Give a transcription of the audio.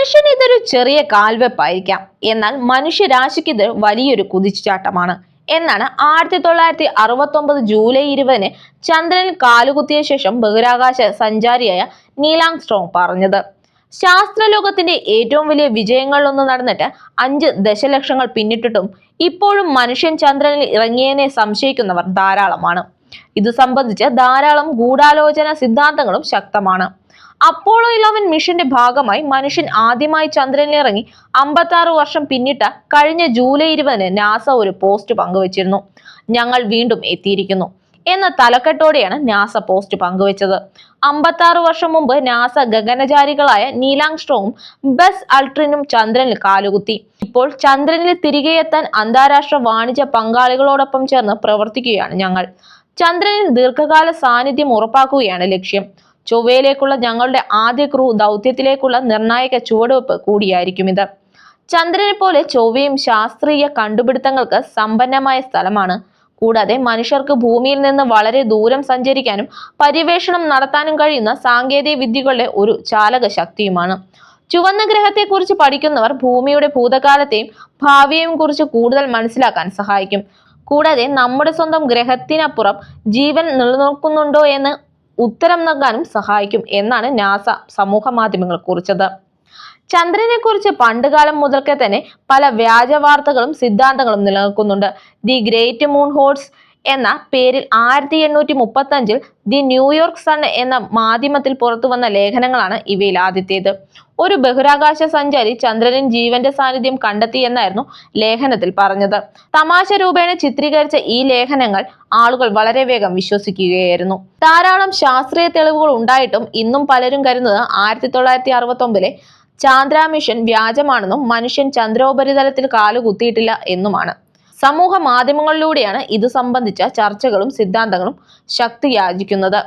മനുഷ്യന് ഇതൊരു ചെറിയ കാൽവെപ്പായിരിക്കാം. എന്നാൽ മനുഷ്യരാശിക്ക് ഇത് വലിയൊരു കുതിച്ചുചാട്ടമാണ്. എന്നാണ് ആയിരത്തി തൊള്ളായിരത്തി അറുപത്തി ഒമ്പത് ജൂലൈ ഇരുപതിന് ചന്ദ്രനിൽ കാലുകുത്തിയ ശേഷം ബഹിരാകാശ സഞ്ചാരിയായ നീലാങ് സ്ട്രോങ് പറഞ്ഞത്. ശാസ്ത്രലോകത്തിന്റെ ഏറ്റവും വലിയ വിജയങ്ങളിലൊന്ന് നടന്നിട്ട് അഞ്ച് ദശലക്ഷങ്ങൾ പിന്നിട്ടിട്ടും ഇപ്പോഴും മനുഷ്യൻ ചന്ദ്രനിൽ ഇറങ്ങിയതിനെ സംശയിക്കുന്നവർ ധാരാളമാണ്. ഇത് സംബന്ധിച്ച് ധാരാളം ഗൂഢാലോചന സിദ്ധാന്തങ്ങളും ശക്തമാണ്. അപ്പോളോ ഇലവൻ മിഷന്റെ ഭാഗമായി മനുഷ്യൻ ആദ്യമായി ചന്ദ്രനിലിറങ്ങി അമ്പത്തി വർഷം പിന്നിട്ട കഴിഞ്ഞ ജൂലൈ ഇരുപതിന് നാസ ഒരു പോസ്റ്റ് പങ്കുവച്ചിരുന്നു. ഞങ്ങൾ വീണ്ടും എത്തിയിരിക്കുന്നു. എന്ന തലക്കെട്ടോടെയാണ് നാസ പോസ്റ്റ് പങ്കുവച്ചത്. അമ്പത്തി ആറ് വർഷം മുമ്പ് നാസ ഗഗനചാരികളായ നീലാങ് സ്ട്രോങ്ങും ബസ് അൾട്രിനും ചന്ദ്രനിൽ കാലുകുത്തി. ഇപ്പോൾ ചന്ദ്രനിൽ തിരികെ എത്താൻ അന്താരാഷ്ട്ര വാണിജ്യ പങ്കാളികളോടൊപ്പം ചേർന്ന് പ്രവർത്തിക്കുകയാണ് ഞങ്ങൾ. ചന്ദ്രനിൽ ദീർഘകാല സാന്നിധ്യം ഉറപ്പാക്കുകയാണ് ലക്ഷ്യം. ചൊവ്വയിലേക്കുള്ള ഞങ്ങളുടെ ആദ്യ ക്രൂ ദൗത്യത്തിലേക്കുള്ള നിർണായക ചുവടുവെപ്പ് കൂടിയായിരിക്കും ഇത്. ചന്ദ്രനെ പോലെ ചൊവ്വയും ശാസ്ത്രീയ കണ്ടുപിടുത്തങ്ങൾക്ക് സമ്പന്നമായ സ്ഥലമാണ്. കൂടാതെ മനുഷ്യർക്ക് ഭൂമിയിൽ നിന്ന് വളരെ ദൂരം സഞ്ചരിക്കാനും പര്യവേഷണം നടത്താനും കഴിയുന്ന സാങ്കേതിക വിദ്യകളുടെ ഒരു ചാലക ശക്തിയുമാണ്. ചുവന്ന ഗ്രഹത്തെക്കുറിച്ച് പഠിക്കുന്നവർ ഭൂമിയുടെ ഭൂതകാലത്തെയും ഭാവിയെയും കുറിച്ച് കൂടുതൽ മനസ്സിലാക്കാൻ സഹായിക്കും. കൂടാതെ നമ്മുടെ സ്വന്തം ഗ്രഹത്തിനപ്പുറം ജീവൻ നിലനിൽക്കുന്നുണ്ടോ എന്ന് ഉത്തരം നൽകാനും സഹായിക്കും എന്നാണ് നാസ സമൂഹ മാധ്യമങ്ങൾ കുറിച്ചത്. ചന്ദ്രനെ കുറിച്ച് പണ്ടുകാലം മുതൽക്കേ തന്നെ പല വ്യാജ വാർത്തകളും സിദ്ധാന്തങ്ങളും നിലനിൽക്കുന്നുണ്ട്. ദി ഗ്രേറ്റ് മൂൺ ഹോൾസ് എന്ന പേരിൽ ആയിരത്തി എണ്ണൂറ്റി മുപ്പത്തി അഞ്ചിൽ ദി ന്യൂയോർക്ക് സൺ എന്ന മാധ്യമത്തിൽ പുറത്തു വന്ന ലേഖനങ്ങളാണ് ഇവയിൽ ആദ്യത്തേത്. ഒരു ബഹിരാകാശ സഞ്ചാരി ചന്ദ്രനിൽ ജീവന്റെ സാന്നിധ്യം കണ്ടെത്തിയെന്നായിരുന്നു ലേഖനത്തിൽ പറഞ്ഞത്. തമാശ രൂപേണ ചിത്രീകരിച്ച ഈ ലേഖനങ്ങൾ ആളുകൾ വളരെ വേഗം വിശ്വസിക്കുകയായിരുന്നു. ധാരാളം ശാസ്ത്രീയ തെളിവുകൾ ഉണ്ടായിട്ടും ഇന്നും പലരും കരുതുന്നത് ആയിരത്തി തൊള്ളായിരത്തി അറുപത്തി ഒമ്പതിലെ ചാന്ദ്ര മിഷൻ വ്യാജമാണെന്നും മനുഷ്യൻ ചന്ദ്രോപരിതലത്തിൽ കാലുകുത്തിയിട്ടില്ല എന്നുമാണ്. സമൂഹ മാധ്യമങ്ങളിലൂടെയാണ് ഇത് സംബന്ധിച്ച ചർച്ചകളും സിദ്ധാന്തങ്ങളും ശക്തിയാർജിക്കുന്നത്.